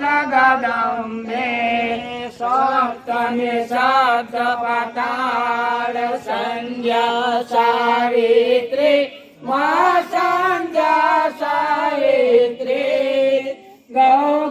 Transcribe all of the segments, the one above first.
જગદંબે સપ્તમે સપ્ત પટાળ સંજ્ઞા સાવિત્રી મા સંજ્ઞા સાવિત્રી ગૌ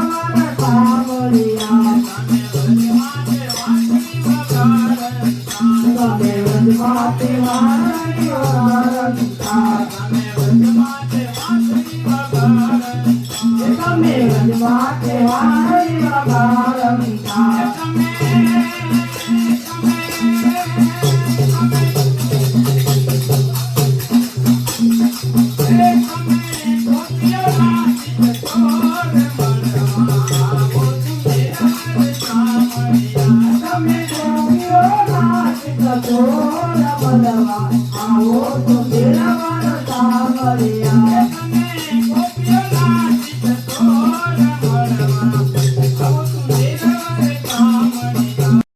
બલવા આવો તો રમણ સામરિયા.